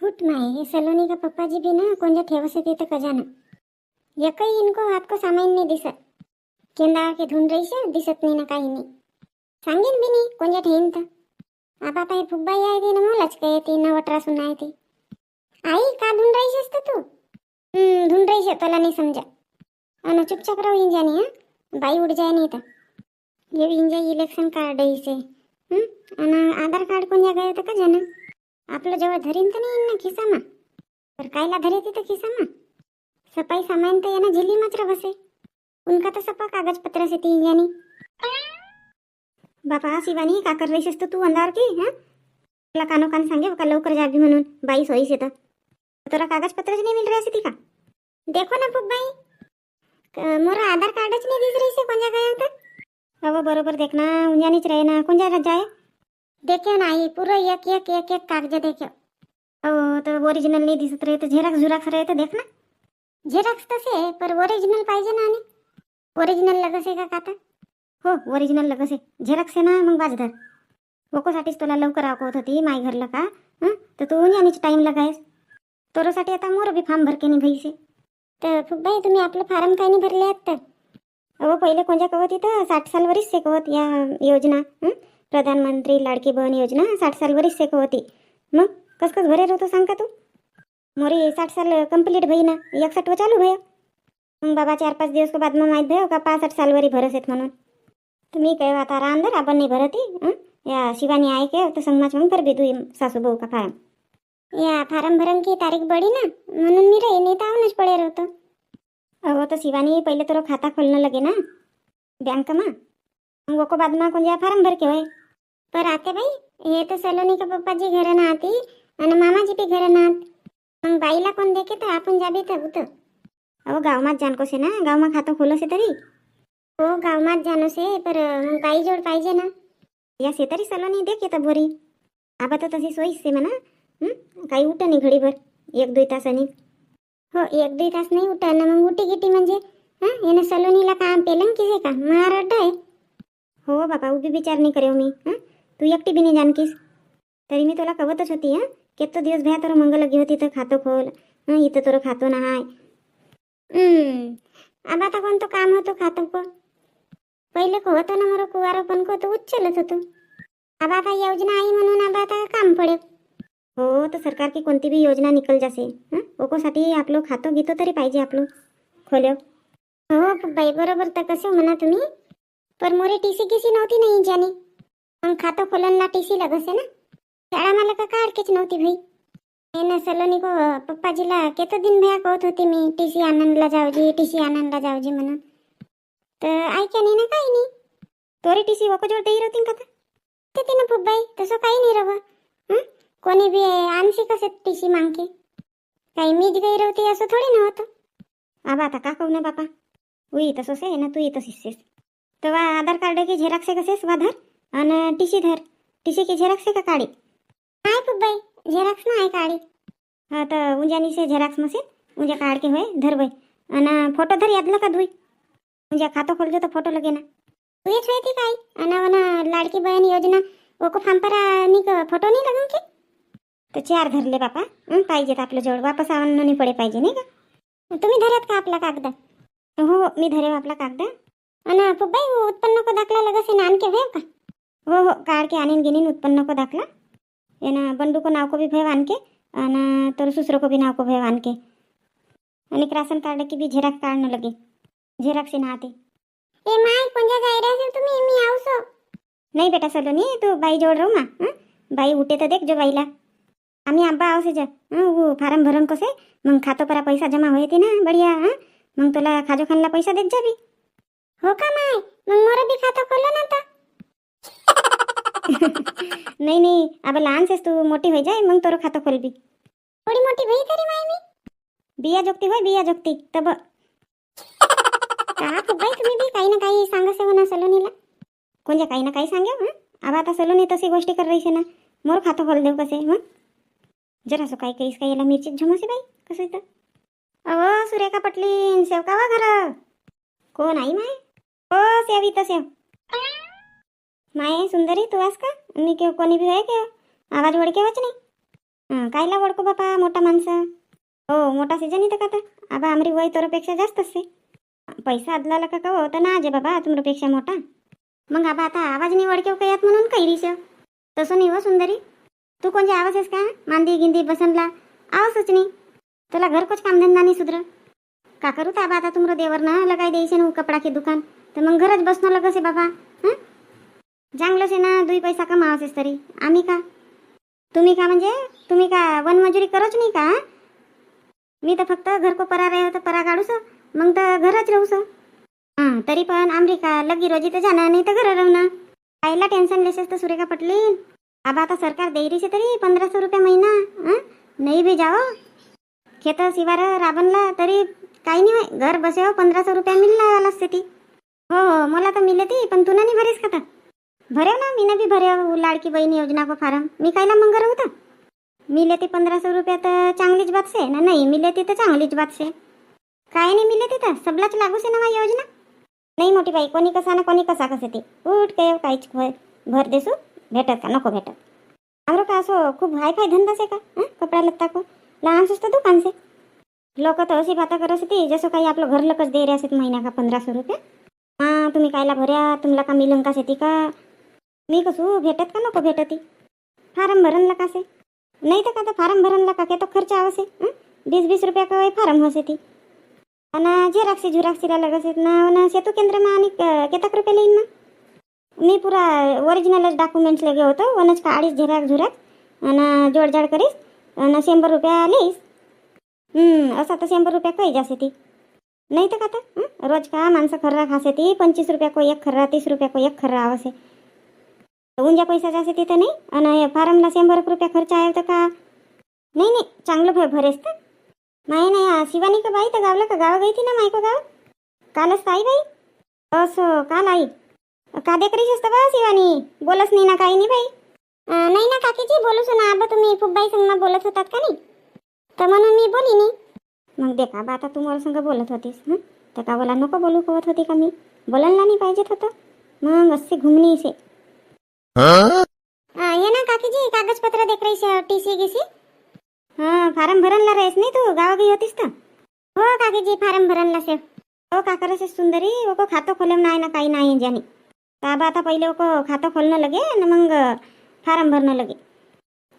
फूट नाही हे सलोनी का पप्पा जी भी ना कोणत्या ठेवस येते तर कजाना। एकही इनको आपको को सामाईन नाही दिसत। केंदा के धुन रही से दिसत नाही ना काही नाही। सांगेन बी नाही कोणत्या ठेवीन तर आता काही फुब्बाई आहे ती ना मुलाच काय ती ना वटरा सुना आहे ती आई का धुन रही तर तू हम्म धुन रही तुला नाही समजा आणि चुपचाप राहू इंजानी हा? बाई उड जाय नाही तर ये इंजा इलेक्शन कार्ड आहे से आणि आधार कार्ड कोणत्या गए येतं का जन आपलं जेव्हा धरीन तर नाही येईन ना खिसामा. तर कायला धरे तिथं खिसामा? सफ़ाई सामान तर येणं झिल्ली मात्र बसे. उनका तर सपा कागजपत्र से ती यानी. बापा शिवानी, का कर रही तू? अंधार की, हा? तुला कानो कान सांगे का लवकर जागी म्हणून बाई सोयीस येतं तुला कागजपत्रच नाही मिळ रही ती का देखो ना फुब्बाई क- मोरा आधार कार्डच नाही दिस रही से कोणत्या गया तर? अहो, बरोबर देख ना उंजानीच रहे ना कोणत्या जाय? देखे ना आई पूरं एक एक एक एक कागज़ देखे अहो तर ओरिजिनल नहीं दिसत रहे तर झेरॉक्स झुराक्स रहे तर देख ना झेरॉक्स तसे आहे, पर ओरिजिनल पाहिजे ना आणि ओरिजिनल लगस का काता हो ओरिजिनल लगस आहे झेरॉक्स आहे ना मग वाजधर ओकोसाठीच तुला लवकर आवकवत होती माय घरला का हं? तर तू उंजानीच टाईम लगायस। तोरोसाठी आता मोर बी फार्म भरके नाही भैसे। तर फुगबाई तुम्ही आपलं फार्म काय नाही भरले आहेत तर अहो पहिले कोणत्या कवत इथं साठ साल वरीच सेकवत या योजना हं? प्रधानमंत्री लाडकी बहन योजना साठ साल वरीच होती. मग कस कस भरे होतो सांग का तू? मोरी साठ साल कंप्लीट भई ना एकसठ व चालू भय. मग बाबा चार पाच दिवस को बाद मग माहीत भयो का पासष्ट साल वरी भरस येत म्हणून. तुम्ही काय आता रांदर आपण नाही भरती या शिवानी आहे के तर संगमाच मग भर तू सासू भाऊ का फारम. या फारम भरम की तारीख बडी ना म्हणून मी रे नाही तर पडे होतो. अहो तर शिवानी पहिले तर खाता खोलणं लगे ना बँकमा. मग ओको बादमा कोणत्या फारम भर के होय. पर आते बाई हे तर सलोनी का पप्पाजी घर ना आती आणि मामाजी बी घर ना मग बाईला कोण देखे तर आपण जाबे तर होतं अहो गावमात जाणको से ना गावमा खातं खोलसे तरी? हो गावमात जानो से पर मग बाई जोड पाहिजे ना। या से तरी सलोनी देखे तर बोरी आबा तर तशी सोयीच से म्हणा काही उठ नाही घडीभर एक दोन तासाने हो एक दोन तास नाही उठा ना मग उठी गिटी म्हणजे हां यानं सलोनीला काम पेलं की का? महारड्डा आहे हो। बाबा उभी विचार नाही करेव मी हां? तू एकटी बी नाही जानकीस. तरी मी तुला कवतच होती हां? केतो दिवस भ्या तर मंगल लगी होती तर खातो खोल. हां इथं तर खातो ना हाय. अब आता कोणतं काम होतं खातो को पहिले को होतो ना मरो कुवारो पण को तो उच्चलत होतो. अब आता योजना आई म्हणून अब आता काम पडे हो तर सरकार की कोणती बी योजना निकल जासे हं? ओकोसाठी आपलं खातो घेतो तरी पाहिजे आपलं. खोल्यो. हो बाई बरोबर तर कसं म्हणा तुम्ही. पर मोरे टी सी किसी नव्हती नाही ज्याने मग खातं खोलनला टी सी लगसे ना? शाळा मला का काढकेच नव्हती भाई. हे ना सलोनी को पप्पाजीला केतो दिन भया कहत होती मी टी सी आनंदला जावजी टी सी आनंदला जावजी म्हणून. तर ऐक्या नाही ना काही नाही. तोरी टी सी ओको देई होती का ते ना पप्पाई तसं काही नाही रवं. कोणी बी आणशी कसे टी सी मागके? काही मीच गैर होती असं थोडी नव्हतं आबा आता का कहू ना बापा? उई तसंच आहे ना तू तशीच आहेस. तेव्हा आधार कार्ड की झेरॉक्स कसेस वा आणि टी सी धर टी सी की झेरॉक्स आहे का काढी आहे पुब्बाई झेरॉक्स ना आहे काढी हा तर उंजानी से झेरॉक्स मसे उंजा काढ के होय धर वय आणि फ़ोटो धर यादला का धुई उंजा खातो खोलजो तर फ़ोटो लगे ना तू येच होती काय आणि वना लाडकी बहीण योजना ओको फांपरा निक फ़ोटो नाही लागून की तर चार धरले बापा हं, पाहिजेत आपलं जवळ वापस आणणं नाही पडे पाहिजे नाही का तुम्ही धरत का आपला कागद हो मी धरेव आपला कागद आणि पुब्बाई उत्पन्न को दाखला लगस ना आणके भेव का हो हो काढ के आणीन गिनीन उत्पन्न को दाखला। एना बंडू को नाव को भी भेव आणके आणि तर सुसरो को भी नाव को भेव आणके आणि राशन कार्ड की बी झेरॉक्स काढणं लगे। झेरॉक्स ना आते ए माय कोणत्या जाय राहशील तुम्ही मी आवसो नाही बेटा सलोनी तू बाई जोड राहू मा? बाई उठे तर देख जो बाईला। आम्ही आंबा आवसे जा फार्म भरून कसे मग खातो परा पैसा जमा होते ना बढिया हं? मग तुला खाजो खानला पैसा देत जा बी हो का माय? मग मोर बी खातं खोलं ना आता नाही नाही अब लहानसेस तू मोठी होई जाय मग तोर खातं खोल बी थोडी मोठी होई तरी माय मी बिया जोगती होय बिया जोगती तब का बाई तुम्ही बी काही ना काही सांगसे म्हणा सलोनीला। कोणत्या काही ना काही सांगा हं? अब आता सलोनी तशी गोष्टी कर रही ना मोर खातं खोल देऊ कसे मग जरासं काही काही काही याला मिरची झमसे बाई कसं इथं अहो सुरेखा पटली सेवका वा घर. कोण आई माय? हो सेव इथं सेव माय सुंदरी तू आस का? मी के कोणी बी आहे का आवाज वडके वाच नाही. हं, कायला ओळखू बापा मोठा माणसं? हो मोठा सीजन येतं का आता? आबा आमरी वय तोरपेक्षा जास्त असते. पैसा आदलाला का का होता ना आजे बाबा तुमच्यापेक्षा मोठा. मग आबा आता आवाज नाही ओळखेव का यात म्हणून कैरीस तसं नाही हो सुंदरी. तू कोणचे आवाज आहेस का? मांदी गिंदी बसनला? आवाजच नाही. तुला घरकोच कामधंदा नाही सुधर का करू तर आबा आता तुमचं देवर ना लगाय द्यायचे ना कपडा की दुकान? तर मग घरच बसणं लगस आहे बाबा. चांगलंच आहे ना दुई पैसा कमावासेस तरी. आम्ही का? तुम्ही का म्हणजे? तुम्ही का वनमजुरी करोच नाही का मी तर फक्त घरको परा रे हो तर परा काढूस हो. मग तर घरच राहूस हो. हां. तरी पण अमेरिका लगी रोजी तर जाणार नाही तर घर ना. कायला टेन्शन लेसेस तर सुरेखा पटली आबा आता सरकार देरीचे तरी पंधराशे रुपये महिना हं? नाही बी जावं. खेत शिवार राबनला तरी काही नाही घर बसेव पंधराशे रुपये मिळणार असते ती हो हो मला तर मिळते ती पण तुला नाही भरेस का तर? भरेव ना मी बी भरेव लाडकी बहीण योजना को फारम। मी कायला मग गरव होता? मिले ती पंधराशे रुपये तर चांगलीच बात से, ना नाही, मिले ती तर चांगलीच बात से. काय नाही मिले तिथं सबलाच लागू से ना मा योजना? नाही मोठी बाई, कोणी कसा ना कोणी कसा कसे ते. उठ काय काहीच भर भर देसू, भेटत का, नको भेटत. आमरो का असं खूप हाय फाय धंदा से का? हं? कपडा लत्ता को? लहान सुस्त दुकान से. लोक तर अशी बाता करत होती, जसं काही आपलं घर लकच दे रे असेल महिना का पंधराशे रुपये. हाँ, तुम्ही कायला भर्या तुम्हाला का मिलन का शेती का? मी कसू भेटत का नको भेटती? फारम भरणला का नाही तर का तर फारम भरणला का? तो खर्च आवसे बीस वीस वीस रुपया का फारम होसे ती. आणि झेराक्सी झुराक्सीला लगस ना ना सेतू केंद्रमा आणि क- रुपये येईन ना मी पुरा ओरिजिनलच डॉक्युमेंट्स लगे होतो वनच का अडीच झेराक झुराक आणि जोडजाड करीस आणि शंभर रुपया लिहीस. असा तर शंभर रुपया काही जासे ती? नाही तर का तर रोज का माणसं खर्रा खासे ती? पंचवीस रुपया को एक खर्रा तीस रुपया को एक खर्रा आवसे उंजा पैसा जास्त तिथं नाही? आणि फारमला शंभर एक रुपया खर्च आहे तर का? नाही नाही चांगलं भर भरेस तर. नाही नाही शिवानी का बाई तर गावला का गाव गई ना मायको गाव? कालच ताई आई बाई. असं काल आई. का देखरीच असतं बा शिवानी? बोलच नाही ना काही नाही बाई. नाही ना काकीजी बोलूच ना. आबा तुम्ही फुब्बाई संग बोलत होतात का नाही? तर म्हणून मी बोली नाही. मग दे का बा आता तू मला संग बोलत होतीस हं? तर का बोला नको बोलू कवत होती का मी? बोलायला नाही पाहिजेत होतं. मग असे घुमणी से ये ना काकीजी कागदपत्र देख रही टीसी गिसी। हा फारम भरणला रहेस नाही तू? गावागी होतीस तर हो काकीजी फारम भरणला से। हो का से सुंदरी ओको खातं खोलम नाही ना काही नाही ज्यानी बाबा आता पहिले ओको खातं खोलणं लगे ना मग फारम भरणं लगे।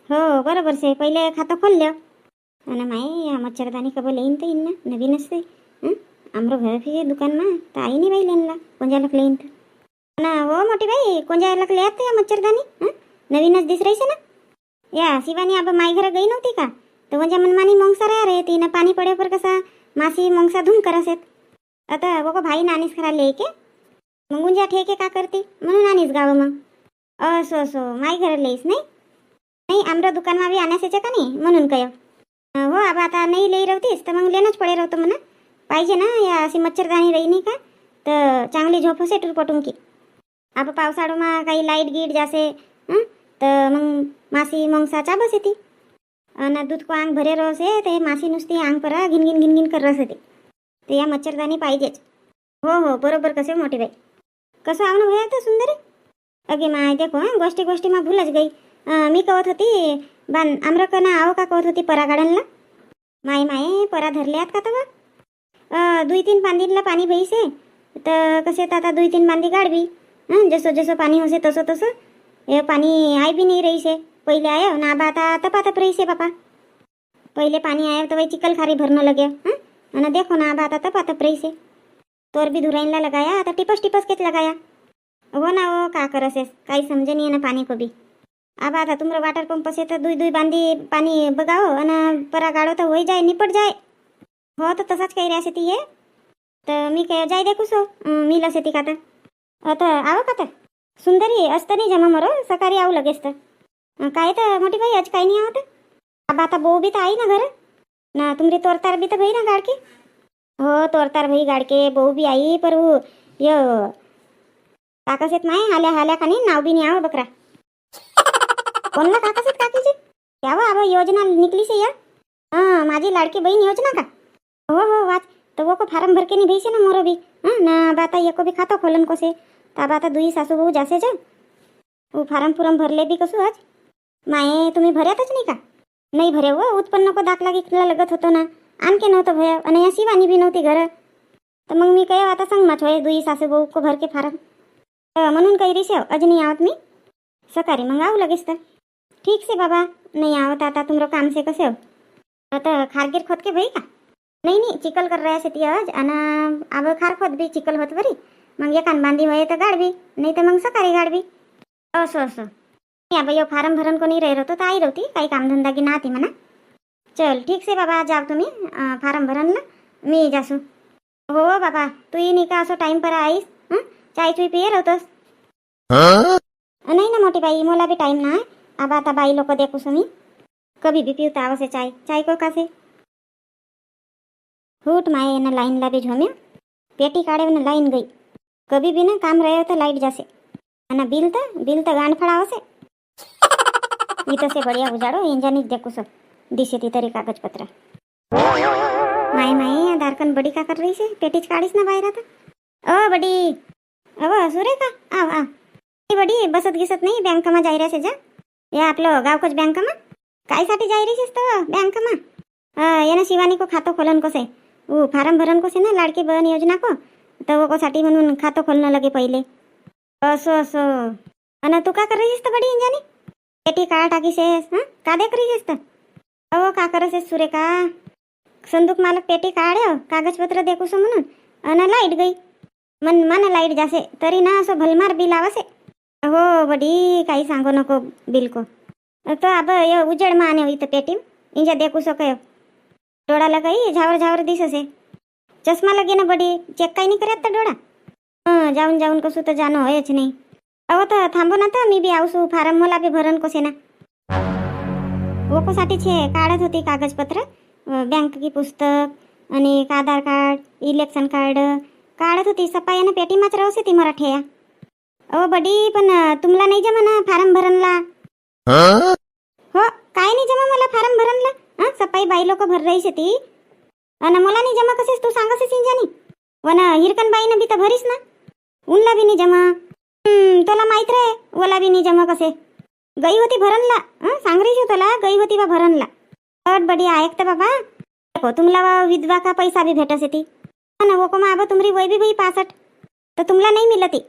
हो बरोबर से पहिले खातं खोललं आणि माई या मच्छरदानी कबल येईन तर येईन ना नवीन असते हं? आमरो घर फिर दुकान मा तर आई नाही बाई लेनला कोणत्या लक येईन तर ना हो मोठी बाई कोणत्या लागले आता या मच्छरदानी नवीनच दिस ना? या शिवानी आबा माई घर गई नव्हती का? तर म्हणजे मनमानी मोंगसा राहा रे तिनं पाणी पडेवर कसा मासी मोंगसा धूम करसेत आता बघ भाई नानीस खराले के? मग गुंजा ठेके का करते? म्हणून आणीस गाव मग असो असो माई घर लईस नाही? नाही आमरा दुकानमा बी आण्यास का नाही? म्हणून काय। हो आबा आता नाही लई रवतीस तर मग लेणंच पडे राहतो म्हणा पाहिजे ना या अशी मच्छरदाणी राही नाही का? तर चांगली झोप सेटूर पटून की। आबा पावसाळ्यामा काही लाइट गीट जासे तर मग मासी मंगसाचा बस येते. आणि दूध को आंग भरे रसे ते मासी नुसती आंग परा घिनगिन घिनगिन कर रस येते ते या मच्छरदाणी पाहिजेच. हो हो बरोबर कसे हो, मोठी बाई. कसं आवणं भया तर सुंदरी? अगे माय देखो गोष्टी गोष्टी मा भूलच गई. मी कवत होती बान आम्रकना आव का कवत होती परा गार्डनला माय माय परा धरले आत का तवा? दुई तीन पांदीला पाणी भईसे तर कसे तर आता दुई तीन बांधी गाडवी? हं जसं जसं पाणी होसे तसं तसं। हे पाणी आय बी नाही रहीसे पहिले आयो ना बा आता तपातप रहीसे बापा पहिले पाणी आयो तर वही चिकल खारी भरणं लगे हं आणि देखो ना बा आता तपातप रहीसे तोर बी धुराईनला लगाया आता टिपस टिपस केच लगाया। हो ना हो का करसेस काही समजे नाही ना पाणी को बी आबा आता तुमरा वाटर पंप से तर दुई दुई बांधी पाणी बगाओ आणि परा गाडो तर होई जाय निपट जाय हो तर तसाच काही राहते ती ये। तर मी काय जाय देखू सो। अं, मी लसे ती का तर आता आव का तर सुंदरी असतं नाही जमा मरो सकाळी आऊ लगेच तर. काय तर मोठी बाई आज काही नाही आहोत आबा आता भाऊ बी तर आई ना घर. ना तुमरी तोरतार बी तर भाई ना गाडके. हो तोरतार भाई गाडके बहू बी आई पर य. काकस येत नाही हाल्या हाल्या का नाही नाव बी नाही आव बकरा. कोणला काकस येत काकीची यावं आबा योजना निकली से या. हां माझी लाडकी बहीण योजना का? हो हो वाच. तो वो को फार्म भर के नहीं भेजे ना मोरो भी हाँ ना बाता ये को भी खातो खोलन को से तब आता दुई सासू बहू जासे वो फार्म फुरम भरले बी कसू आज माये तुम्ही भर्यातच नाही का नाही भरे हो उत्पन्न को दाखला गिकला लगत होतो ना आणखी नव्हतं भया आणि या शिवानी बी नव्हती घर तर मग मी काय आता सांग माझ होय दुई सासू भाऊ को भर के फारम तर म्हणून काही रिसेव अजून आवत मी सकाळी मग आऊ लगेच तर ठीक से बाबा नाही आवत आता तुमचं काम से कसे हो आता खारगीर खोद के भाई का नाही नाही चिकल कर रहा शेती आज आणि आब खार खोद बी चिकल होत बरी मग एकान बांधी होय तर गाडवी नाही तर मग सकाळी गाडवी. असं असं. या बाई फारम भरण कोणी राहिलो होतो तर आई होती काही कामधंदा की नाती म्हणा. चल ठीक से बाबा जाव तुम्ही फारम भरणला मी जासू. हो बाबा तू नाही का असं टाइम पर आईस हं? चाय चुई पिये होतोस. नाही ना मोठी बाई मला बी टाइम ना आबा आता बाई लोक देखूस मी कभी भी पीवता आवसे चाय. चाय को कासे? फूट माए ना लाइन ला भी झोम्या. पेटी काढे ना लाइन गई. कभी भी ना काम रहे तो लाइट जासे। ना बिल तो बिल तो गांड फड़ा से इथं से बढिया उजाडो यांच्यानीच देखू सर दिसे ती तरी कागदपत्र माय माय दारकन बडी का कर रही से पेटीच काढीस ना बाहेर आता अ बडी अव असुरे का आव आ बडी बसत गिसत नाही बँकमा जाहिरा से जा। या आपलं गावकोच बँकमा काय साठी जाहिरी तो तर बँकमा येणं शिवानी को खातो खोलन कोसे ऊ फारम भरन कोसे ना लाडकी बहन योजना को। तर म्हणून खातं खोलणं लगे पहिले. असं असं. आणि तू का करायचीस तर बडी इंजानी? पेटी का टाकीसेस हं? का दे करायचीस तर? अहो का करसेस सुरेखा संदूक मालक पेटी काढ्यो कागजपत्र देखूस म्हणून. अन लाइट गई. मन मन लाइट जासे तरी ना असं भलमार बिल आवसे. हो बडी काही सांगू नको बिलको. तो अब ये उजेड माने इथं पेटी इंजा देखू कय. डोळाला काही झावर झावर दिससे. चष्मा लगे ना बडी. चेक काही नाही करत तर डोळा. हं जाऊन जाऊन कसं तर जाणं होयच नाही. अहो तर थांबो ना तर. मी बी आवसू फारम मला बी भरण कसे ना. ओकोसाठी छे काढत होती कागदपत्र. बँक की पुस्तक आणि आधार कार्ड इलेक्शन कार्ड काढत होती सपायानं पेटी माच राहसे ती मराठे अहो बडी पण अं, तुमला नाही जमा ना फारम भरणला हो? काय नाही जमा मला फारम भरणला हा सपाई बाई लोक भर रही ती अन मला नाही जमा कसेस तू सांगस इंजानी वन हिरकनबाईनं बी तर भरीस ना उनला बी नाही जमा तुला माहीत रे ओला बी नाही जमा कसे गई होती भरणला हं तुला गई होती बा भरणला अट बडी ऐक तर बाबा देखो तुमला विधवा का पैसा भी भेटस येते ना वो कोमा आबा तुमरी वय भी भाई पासठ तर तुमला नाही मिलती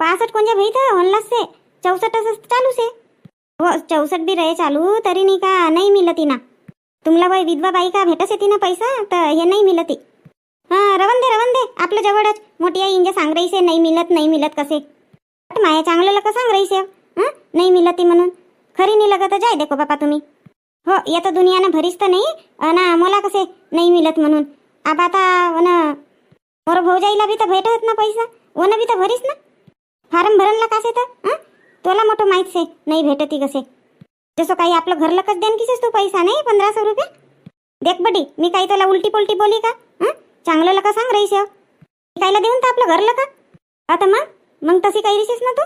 पासठ कोणच्या भाई तर होनलाच से चौसष्ट असं चालू से हो चौसष्ट बी रहे चालू तरी नाही का नाही मिलती ना तुमला वय विधवा बाई का भेटस येते ना पैसा? तर हे नाही मिळत हां रवन दे रवन दे आपल्या जवळच. मोठी आई इंजे सांग नाही मिळत नाही मिळत कसे? अट माया चांगलं लका सांग रही से नाही मिलती म्हणून. खरी नाही लगत जाय देखो बापा तुम्ही. हो येतं दुनियानं भरीस तर नाही. ना मला कसे नाही मिलत म्हणून. आबा आता वन मोर भाऊजाईला बी तर भेटत ना पैसा. वन बी तर भरीस ना. फारम भरणला कसे तर? हां? तुला मोठं माहीत से नाही भेटती कसे. जसं काही आपलं घरलकच देन किसीस तू पैसा नाही? पंधराशे रुपये? देख बडी मी काही तुला उलटी पोलटी बोली का? हं? चांगलं लका सांग रहीस कायला देऊन तर आपलं घरलं का आता मग? मग तशी काही दिसेस ना तू?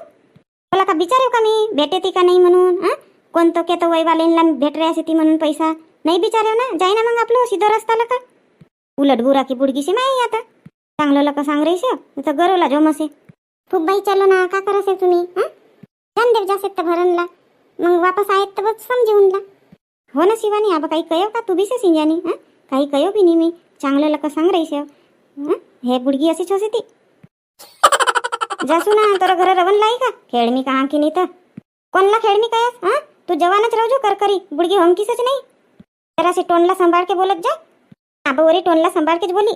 तुला का विचारू का मी? भेटे ती का नाही म्हणून? कोणतो कोणतं केतो वैवालेनला भेट रे ती म्हणून पैसा? नाही विचारेव ना? जाय ना मग आपलं सिधो रस्ताला का उलट बुरा की बुडगीशी नाही आता. चांगलं लका सांग रहीस गरवला तर मसे खूप बाई चलो ना का करसे तुम्ही? हं? जान देव जासेत तर भरणला. मग वापस आहेत तर बस समजेऊन ला हो ना शिवानी आबा काही कयो का? तू बी सिंजानी हं? काही कयो बी नाही मी? चांगलं लक सांग रहीस हे? बुडगी अशी होती ती. जासू ना तर घर रवन लाई का? खेळमी कहा की नाही तर? कोणला खेळमी काय हा? तू जवानच राहू जो करकरी बुडगी होंकीसच नाही. जरासे टोनला सांभाळ के बोलत जा. आबावरी टोनला सांभाळ केच बोली.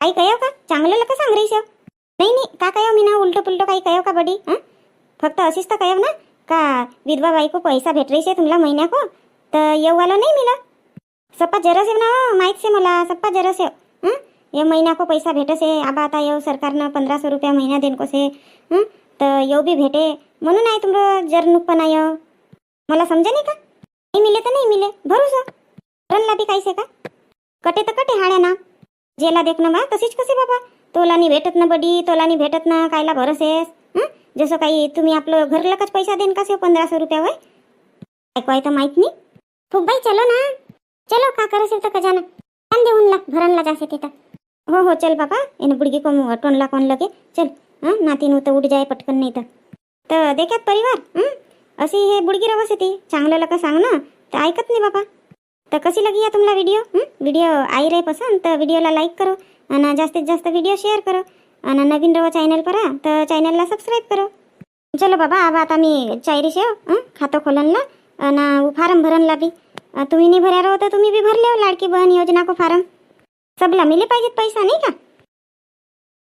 काही कयो का? चांगलं लका सांग रहीस नाही नाही का कयो मी ना उलटं पुलटं काही कयो का बडी हा? फक्त अशीच तर कयो ना? का विधवा बाईको पैसा भेट रही से तुमला महिन्या को तर येऊवाला नाही मिला सप्पा जरस आहे ना माहीत से मला सप्पा जरस आहे. ये महिना को पैसा भेटसे आबा आता येऊ सरकारनं पंधराशे रुपया महिना देन कोसे तर येऊ बी भेटे. म्हणून आहे तुमचं जरनुक पण आहे. मला समजे नाही का? नाही मिले तर नाही मिले. भरोसा. रनला बी काहीसे का? कटे तर कटे हाड्या ना. जेला देख ना बा तशीच कसे बाबा? तोलानी भेटत ना बडी तोलानी भेटत ना कायला भरसेस? जसं काही तुम्ही आपलं घरलकच पैसा देन कसे पंधराशे रुपया वय ऐकवाय तर माहीत नाही. खूप बाई चलो ना. चलो का करसेल तर खजाना छान देऊन ला भरणला जासे तिथं. हो हो चल बाबा. येणं बुडगी कोम टोनला कोण लगे? चल हां नातीन तर उठ जाय पटकन नाही तर. तर देख्यात परिवार अशी हे बुडगी रवस येते चांगलं लका सांग ना. तर ऐकत नाही बाबा. तर कशी लगी या तुम्हाला व्हिडिओ व्हिडिओ आई रे पसंत तर व्हिडिओला लाईक करो. आणि जास्तीत जास्त व्हिडिओ शेअर करो. आणि नवीन रवा चॅनल करा तर चॅनलला सबस्क्राईब करो. चलो बाबा आबा आता मी चायरी शेव खातं खोलनला आणि फारम भरणला बी. तुम्ही नाही भर्या राहो तर तुम्ही बी भरले हो लाडकी बहन योजना को फारम. सबला मिले पाहिजेत पैसा नाही का?